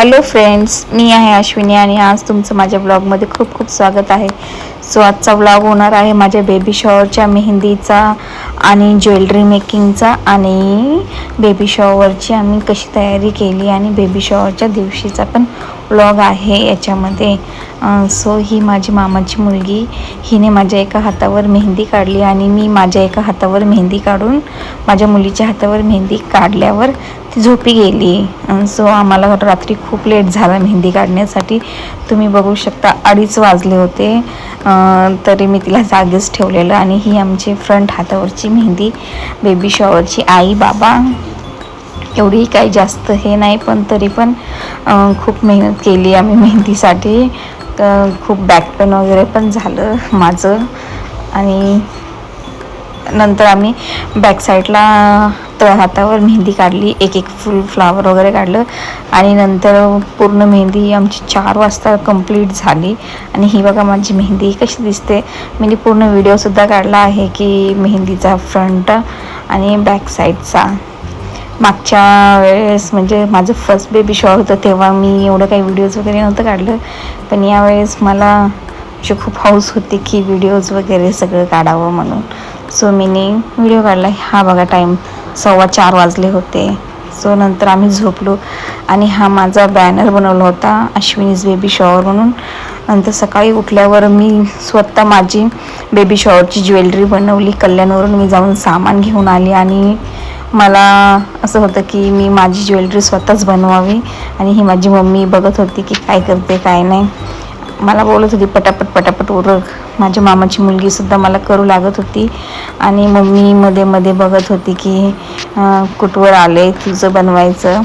Hello friends मी आहे अश्विनी आणि आज तुमचं माझ्या ब्लॉगमध्ये खूप खूप स्वागत आहे. सो आजचा ब्लॉग होणार आहे माझ्या बेबी शॉवरच्या मेहंदीचा आणि ज्वेलरी मेकिंगचा आणि बेबी शॉवरची आम्ही कशी तयारी केली आणि बेबी शॉवरच्या दिवशीचा पण ब्लॉग आहे याच्यामध्ये. सो ही माझी मामाची मुलगी हिने माझ्या एका हातावर मेहंदी काढली आणि मी माझ्या एका हातावर मेहंदी काढून माझ्या मुलीच्या हातावर मेहंदी काढल्यावर ती झोपी गेली. सो आम्हाला रात्री खूप लेट झाला मेहंदी काढण्यासाठी. तुम्ही बघू शकता अडीच वाजले होते. तरी मी तिला जागेच ठेवलेलं आणि ही आमची फ्रंट हातावरची मेहंदी बेबी शॉवरची आई बाबा. एवढी काही जास्त हे नाही पण तरी पण खूप मेहनत केली आम्ही मेहंदीसाठी. तर खूप बॅक पेन वगैरे पण झालं माझं. आणि नंतर आम्ही बॅक साईडला तळ हातावर मेहंदी काढली एक एक फुल फ्लावर वगैरे काढलं आणि नंतर पूर्ण मेहंदी आमची चार वाजता कंप्लीट झाली. आणि ही बघा माझी मेहंदी कशी दिसते. मी पूर्ण व्हिडिओसुद्धा काढला आहे की मेहंदीचा फ्रंट आणि बॅक साईडचा मागच्या वेळेस म्हणजे माझं फर्स्ट बेबी शॉर होतं तेव्हा मी एवढं काही व्हिडिओज वगैरे नव्हतं काढलं. पण यावेळेस मला अशी खूप हाऊस होती की व्हिडिओज वगैरे सगळं काढावं म्हणून. सो मीनी व्हिडिओ काढला हा बघा टाईम सव्वा चार वाजले होते. सो नंतर आम्ही झोपलो आणि हा माझा बॅनर बनवला होता अश्विनीज बेबी शॉवर म्हणून. नंतर सकाळी उठल्यावर मी स्वतः माझी बेबी शॉवरची ज्वेलरी बनवली. कल्याणवरून मी जाऊन सामान घेऊन आली आणि मला असं होतं की मी माझी ज्वेलरी स्वतःच बनवावी आणि ही माझी मम्मी बघत होती की काय करते काय नाही. मला बोलत होती पटापट पटापट उरक माझ्या मामाची मुलगीसुद्धा मला करू लागत होती. आणि मम्मी मध्ये मध्ये बघत होती की कुठवर आले तुझं बनवायचं.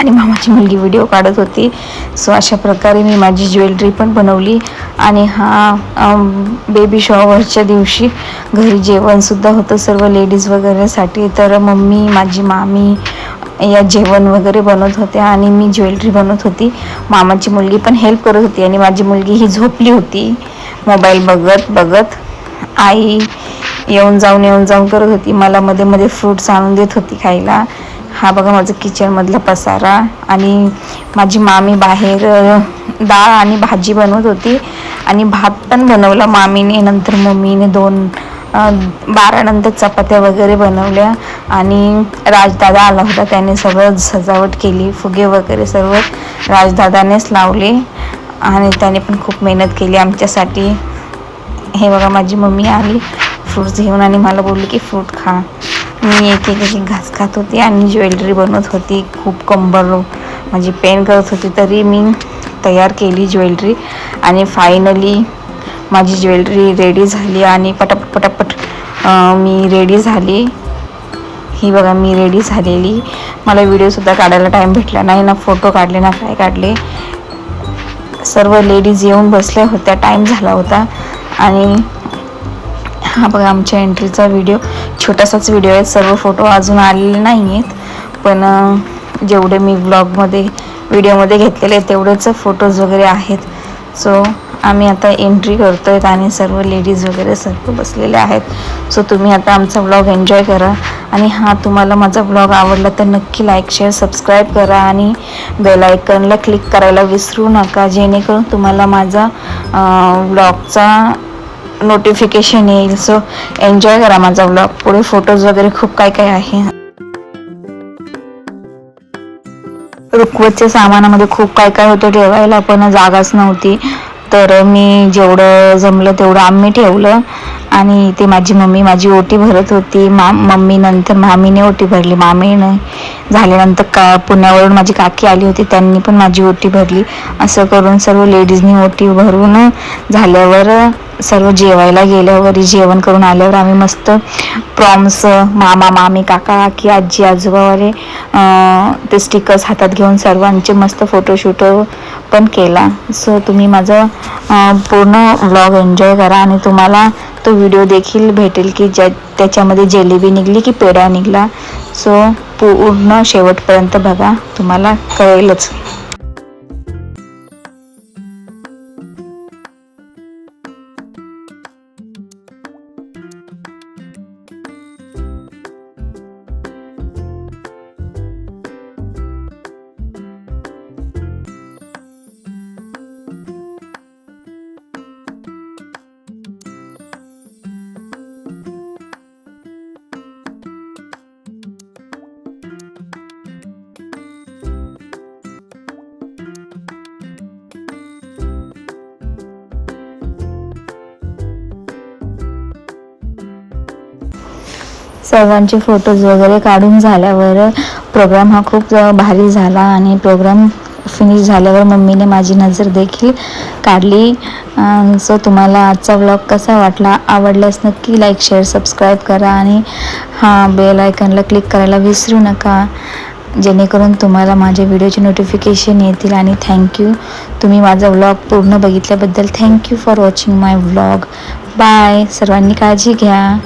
आणि मामाची मुलगी व्हिडिओ काढत होती. सो अशा प्रकारे मी माझी ज्वेलरी पण बनवली. आणि हा बेबी शॉवरच्या दिवशी घरी जेवणसुद्धा होतं सर्व लेडीज वगैरेसाठी. तर मम्मी माझी मामी या जेवण वगैरे बनवत होत्या आणि मी ज्वेलरी बनवत होती. मामाची मुलगी पण हेल्प करत होती आणि माझी मुलगी ही झोपली होती. मोबाईल बघत बघत आई येऊन जाऊन येऊन जाऊन करत होती. मला मध्ये मध्ये फ्रूट्स आणून देत होती खायला. हा बघा माझं किचनमधला पसारा आणि माझी मामी बाहेर डाळ आणि भाजी बनवत होती. आणि भात पण बनवला मामीने नंतर मम्मीने दोन बारानंतर चपात्या वगैरे बनवल्या आणि राजदादा आला होता. त्याने सगळं सजावट केली फुगे वगैरे सर्व राजदादानेच लावले आणि त्याने पण खूप मेहनत केली आमच्यासाठी. हे बघा माझी मम्मी आली फ्रूट्स घेऊन आणि मला बोलली की फ्रूट खा. मी एक एक एक घास खात होती आणि ज्वेलरी बनवत होती खूप कंबर माझी पेन करत होती तरी मी तयार केली ज्वेलरी आणि फायनली माझी ज्वेलरी रेडी झाली आणि पटापट पटापट मी रेडी झाली. ही बघा मी रेडी झालेली. मला व्हिडिओसुद्धा काढायला टाईम भेटला नाही ना फोटो काढले ना काय काढले. सर्व लेडीज येऊन बसल्या होत्या टाईम झाला होता. आणि हा बघा आमच्या एंट्रीचा व्हिडिओ छोटासाच व्हिडिओ आहे. सर्व फोटो अजून आलेले नाही आहेत पण जेवढे मी ब्लॉगमध्ये व्हिडिओमध्ये घेतलेले तेवढेच फोटोज वगैरे आहेत. सो आम्ही आता एंट्री करतोय आणि सर्व लेडीज वगैरे सर्व बसलेले आहेत. सो तुम्ही आता आमचा ब्लॉग एन्जॉय करा. आणि हा तुम्हाला माझा ब्लॉग आवडला तर नक्की लाईक शेअर सबस्क्राईब करा आणि बेलायकनला क्लिक करायला विसरू नका. जेणेकरून तुम्हाला माझा ब्लॉगचा नोटिफिकेशन येईल. सो एन्जॉय करा माझा ब्लॉग पुढे फोटोज वगैरे खूप काय काय आहे. रुखवतच्या सामानामध्ये खूप काय काय होतं ठेवायला पण जागाच नव्हती. तर मी जेवढं जमलं तेवढं आम्ही ठेवलं. आणि ते माझी मम्मी माझी ओटी भरत होती. मा मम्मी नंतर मामीने ओटी भरली. मामीने झाल्यानंतर का पुण्यावरून माझी काकी आली होती. त्यांनी पण माझी ओटी भरली. असं करून सर्व लेडीजनी ओटी भरून झाल्यावर सर्व जेवायला गेल्यावर जेवण करून आल्यावर आम्ही मस्त प्रॉम्स मामा मामी काका काकी आजी आजोबावरे ते स्टिकर्स हातात घेऊन सर्वांचे मस्त फोटोशूट पण केला. सो तुम्ही माझं पूर्ण व्लॉग एन्जॉय करा आणि तुम्हाला तो व्हिडिओ देखील भेटेल की ज्या त्याच्यामध्ये जेलेबी निघली की पेढा निघला. सो पूर्ण शेवटपर्यंत बघा तुम्हाला कळेलच. सर्वांचे फोटोज वगैरे काढून झाल्यावर प्रोग्राम हा खूप भारी झाला आणि प्रोग्राम फिनिश झाल्यावर मम्मीने माझी नजर देखील काढली. सो तुम्हाला आजचा व्लॉग कसा वाटला? आवडल्यास नक्की लाईक शेअर सबस्क्राईब करा आणि हा बेल आयकनला क्लिक करायला विसरू नका. जेणेकरून तुम्हाला माझ्या व्हिडिओचे नोटिफिकेशन येतील आणि थँक्यू तुम्ही माझा व्लॉग पूर्ण बघितल्याबद्दल thank you for watching my vlog bye सर्वांनी काळजी घ्या.